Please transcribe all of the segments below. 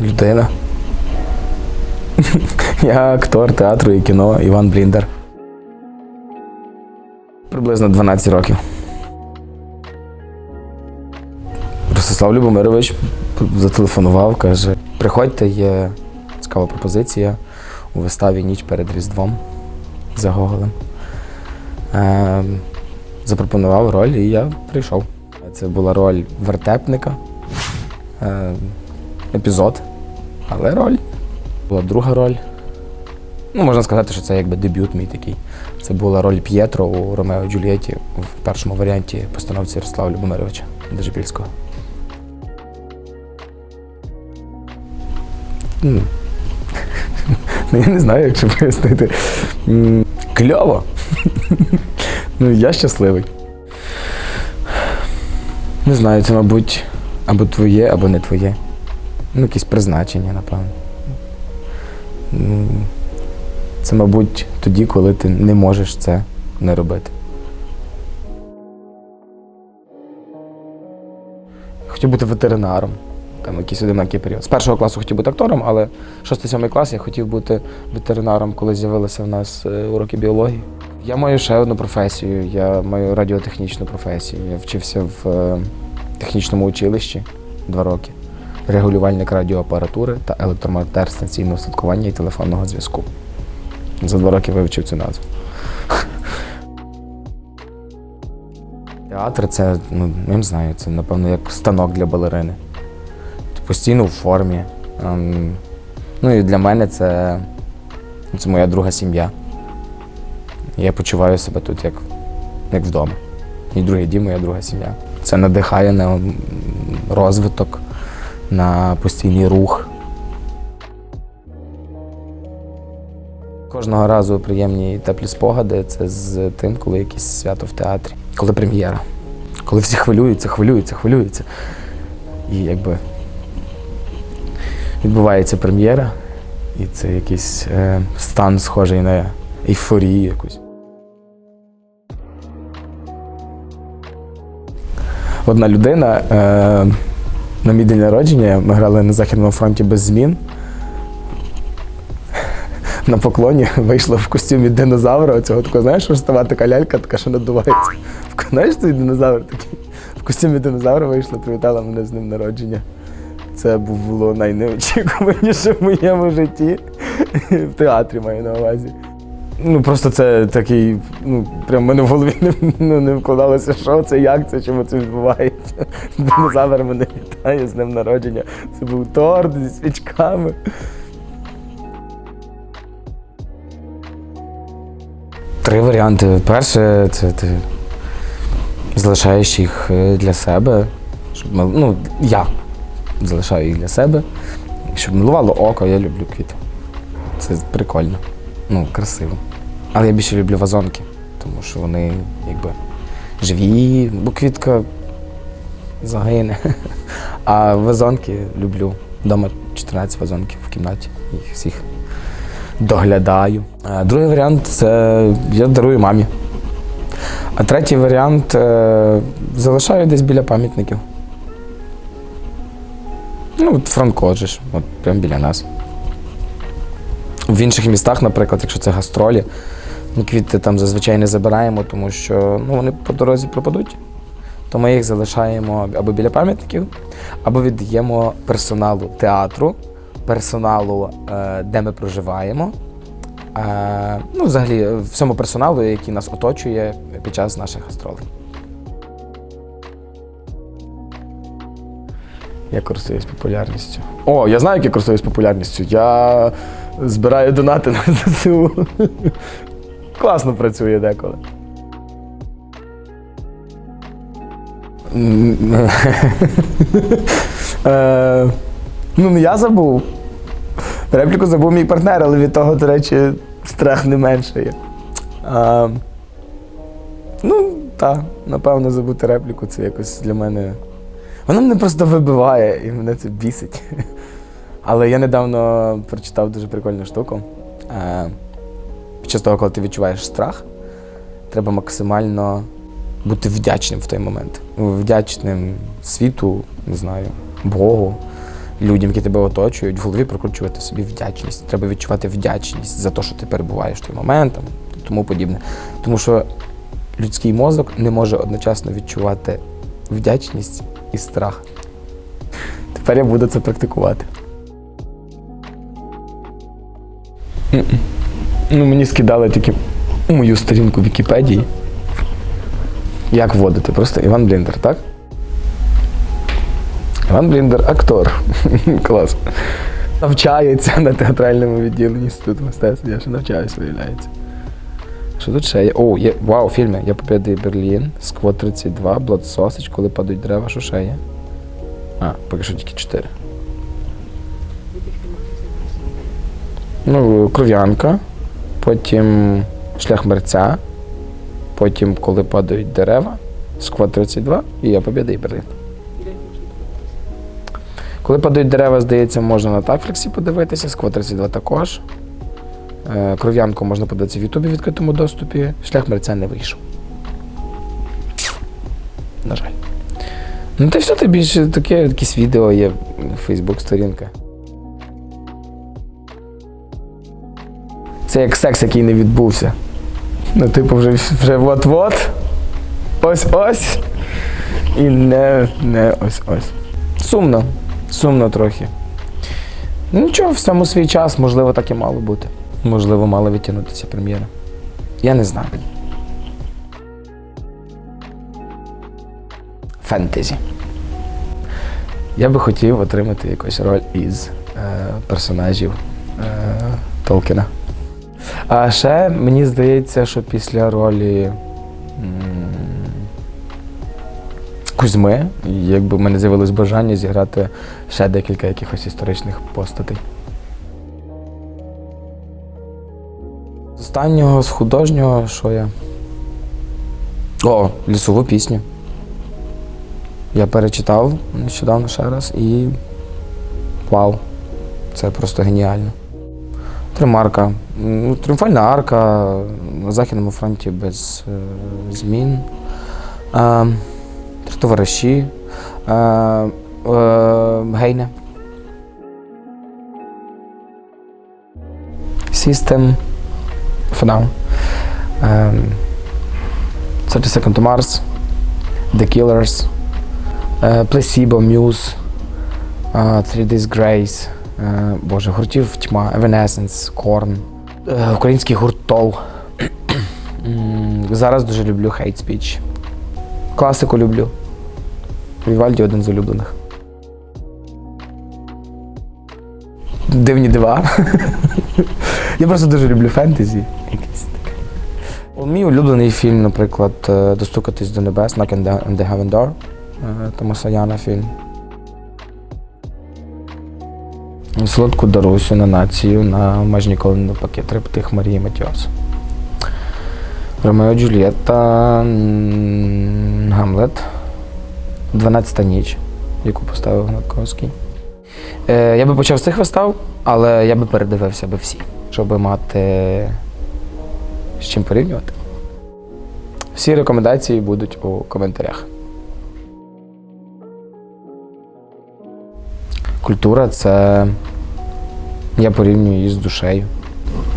Людина. Я актор театру і кіно Іван Бліндер. Приблизно 12 років. Ростислав Любомирович зателефонував, каже: приходьте, є цікава пропозиція у виставі Ніч перед Різдвом за Гоголем. Е, запропонував роль, і я прийшов. Це була роль вертепника, е, епізод, але роль. Була друга роль. Ну, можна сказати, що це якби дебют мій такий. Це була роль П'єтро у Ромео і Джульєті в першому варіанті постановці Ярослава Любомировича Дежипільського. Ну, я не знаю, як це пояснити. Кльово. Ну, я щасливий. Не знаю, це, мабуть, або твоє, або не твоє. Ну, якесь призначення, напевно. Ну, Це, мабуть, тоді, коли ти не можеш це не робити. Хотів бути ветеринаром. Там якийсь одинокий період. З першого класу хотів бути актором, але 6-7 клас я хотів бути ветеринаром, коли з'явилися в нас е, уроки біології. Я маю ще одну професію. Я маю радіотехнічну професію. Я вчився в е, технічному училищі два роки. Регулювальник радіоапаратури та електромонтер станційного устаткування і телефонного зв'язку. За два роки вивчив цю назву. Театр це, ну, не знаю, це, напевно, як станок для балерини. Постійно в формі. Ем, ну і для мене це, це моя друга сім'я. Я почуваю себе тут як, як вдома. Мій другий дім, моя друга сім'я. Це надихає на розвиток, на постійний рух. Кожного разу приємні і теплі спогади це з тим, коли якесь свято в театрі, коли прем'єра. Коли всі хвилюються, хвилюються, хвилюються. І якби відбувається прем'єра, і це якийсь е, стан схожий на ейфорію якусь. Одна людина е, на мій день народження ми грали на Західному фронті без змін. На поклоні вийшла в костюмі динозавра. Оцього такого, знаєш, ростова така лялька, така, що надувається. Знаєш цей динозавр такий? В костюмі динозавра вийшла, привітала мене з ним народження. Це було найнеочікуваніше в моєму житті. В театрі маю на увазі. Ну просто це такий, ну прям мене в голові не, ну, не вкладалося, що це, як це, чому це відбувається. Динозавр мене вітає з днем народження. Це був торт зі свічками. Три варіанти. Перше, це ти залишаєш їх е, для себе, щоб ну, я залишаю їх для себе, щоб милувало око, я люблю квіти. Це прикольно, ну, красиво. Але я більше люблю вазонки, тому що вони якби живі, бо квітка загине. А вазонки люблю. Дома 14 вазонків в кімнаті. Їх всіх доглядаю. А Другий варіант це я дарую мамі. А третій варіант е, залишаю десь біля пам'ятників. Ну, от Франко же ж, от прямо біля нас. В інших містах, наприклад, якщо це гастролі, ми квіти там зазвичай не забираємо, тому що ну, вони по дорозі пропадуть. То ми їх залишаємо або біля пам'ятників, або віддаємо персоналу театру, персоналу, е, де ми проживаємо. Е, ну, взагалі, всьому персоналу, який нас оточує під час наших гастролей. Я користуюсь популярністю. О, я знаю, як я користуюсь популярністю. Я збираю донати на ЗСУ. Класно працює деколи. Е, Ну, я забув. Репліку забув мій партнер, але від того, до речі, страх не меншає. А, ну, так, напевно, забути репліку це якось для мене. Воно мене просто вибиває і мене це бісить. Але я недавно прочитав дуже прикольну штуку. Е, Під час того, коли ти відчуваєш страх, треба максимально бути вдячним в той момент. Вдячним світу, не знаю, Богу, людям, які тебе оточують, в голові прокручувати собі вдячність. Треба відчувати вдячність за те, що ти перебуваєш в той момент там, тому подібне. Тому що людський мозок не може одночасно відчувати вдячність і страх. Тепер я буду це практикувати. Ну, мені скидали тільки мою сторінку Вікіпедії. Як вводити? Просто Іван Бліндер, так? Іван Бліндер актор. Клас. Навчається на театральному відділенні інституту мистецтва. Я ще навчаюсь, виявляється. Що тут ще є? О, є. Вау, фільми. Я побіди Берлін, Сквот 32, Blood Sausage, коли падають дерева, що ще є? А, поки що тільки 4. Ну, кров'янка, потім шлях мерця, потім коли падають дерева, Сквот 32 і я побіда і Берлін. Коли падають дерева, здається, можна на такфлексі подивитися, Сквот 32 також. Е, Кров'янку можна подивитися в Ютубі в відкритому доступі. Шлях мерця не вийшов. На жаль. Ну та все, ти більше таке, якісь відео є, Фейсбук Це як секс, який не відбувся. Ну, типу, вже, вже от-от. Ось-ось. І не, не ось-ось. Сумно. Сумно трохи. Ну нічого, в цьому свій час, можливо, так і мало бути. Можливо, мала відтягнутися прем'єра. Я не знаю. Фентезі. Я би хотів отримати якусь роль із е, персонажів е, Толкіна. А ще мені здається, що після ролі Кузьми, якби в мене з'явилось бажання зіграти ще декілька якихось історичних постатей. З останнього, з художнього, що я. О, лісову пісню. Я перечитав нещодавно ще раз і. Вау! Це просто геніально. Тримарка. Ну, Тріумфальна арка на Західному фронті без е, змін. Е, товариші. Е, Гейне. System. Um, 30 Second Mars. The Killers. Placebo, Muse. е, Three Days Grace. Е, Боже, гуртів тьма. Evanescence, Korn. е, Український гурт Тол. Зараз дуже люблю Hate Speech. Класику люблю. Вівальді один з улюблених. Дивні дива. Я просто дуже люблю фентезі. Мій улюблений фільм, наприклад, Достукатись до небес, Knock on the- Heaven Door. е, Томаса Яна фільм. Солодку Дарусю на націю на майже ніколи не навпаки. Триптих Марії Матіос. Ромео Джульєтта, Гамлет. 12 ніч, яку поставив Гнатковський. Е, я би почав з цих вистав, але я би передивився би всі, щоб мати з чим порівнювати. Всі рекомендації будуть у коментарях. Культура це я порівнюю її з душею.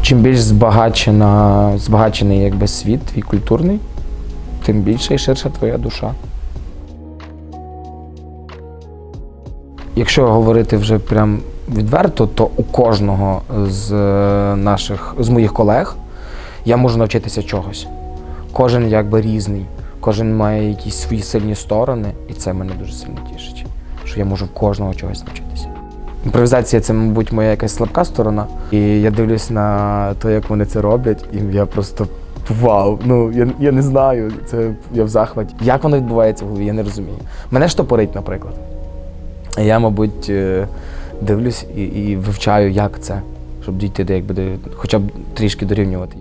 Чим більш збагачена, збагачений якби світ твій культурний, тим більше і ширша твоя душа. Якщо говорити вже прям відверто, то у кожного з е, наших з моїх колег я можу навчитися чогось. Кожен якби різний, кожен має якісь свої сильні сторони, і це мене дуже сильно тішить, що я можу в кожного чогось навчитися. Імпровізація це, мабуть, моя якась слабка сторона. І я дивлюсь на те, як вони це роблять, і я просто вау. Ну я, я не знаю. Це я в захваті. Як воно відбувається в голові, я не розумію. Мене штопорить, наприклад. Я, мабуть, е, дивлюсь і, і вивчаю, як це, щоб дійти до якби до хоча б трішки дорівнювати.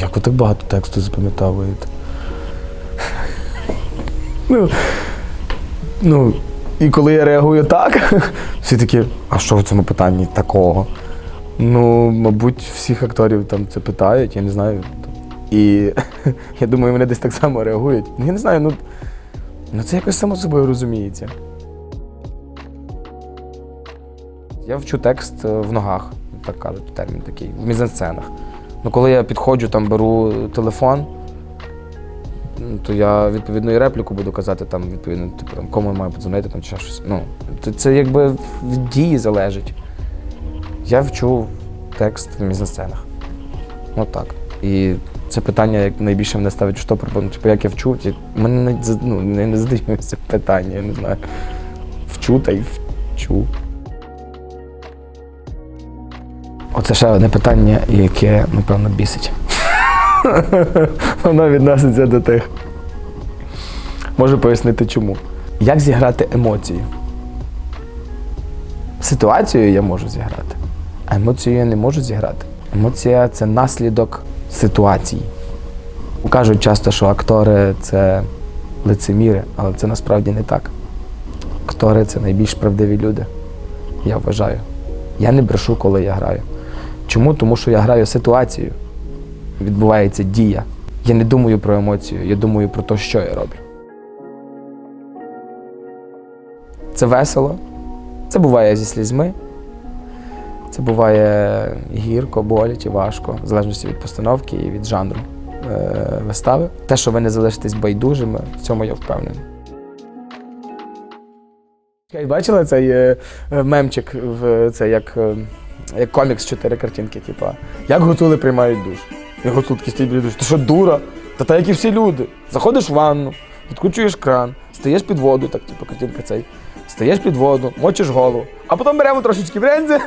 Як ви так багато тексту запам'ятовуєте? ну, ну, і коли я реагую так, всі такі, а що в цьому питанні такого? Ну, мабуть, всіх акторів там це питають, я не знаю. І я думаю, мене десь так само реагують. Ну, я не знаю, ну, ну це якось само собою розуміється. Я вчу текст е, в ногах, так кажуть, термін такий, в мізансценах. Ну, коли я підходжу, там беру телефон то я відповідно і репліку буду казати, там, відповідно, типу, там, кому я маю подзвонити, там, чи щось. Ну, це, це якби в дії залежить. Я вчу текст в мізансценах. Ну так. І це питання, як найбільше мене ставить штопор, бо ну, типу, як я вчу, ті- мене не, ну, не, не задаються питання, я не знаю. Вчу та й вчу. Оце ще одне питання, яке, напевно, бісить. Воно відноситься до тих. Можу пояснити чому. Як зіграти емоції? Ситуацію я можу зіграти, а емоцію я не можу зіграти. Емоція це наслідок ситуації. Кажуть часто, що актори це лицеміри, але це насправді не так. Актори це найбільш правдиві люди. Я вважаю. Я не брешу, коли я граю. Чому? Тому що я граю ситуацію. Відбувається дія. Я не думаю про емоцію, я думаю про те, що я роблю. Це весело. Це буває зі слізьми. Це буває гірко, боляче, важко, в залежності від постановки і від жанру е, вистави. Те, що ви не залишитесь байдужими, в цьому я впевнений. Бачила цей е, е, мемчик в це як, е, як комікс чотири картинки, типа як гуцули приймають душ. І сутки стоїть біля. Ти що, дура? Та так, як і всі люди. Заходиш в ванну, відкручуєш кран, стаєш під воду, так, типу, картинка цей. Стаєш під воду, мочиш голову, а потім беремо трошечки брензи.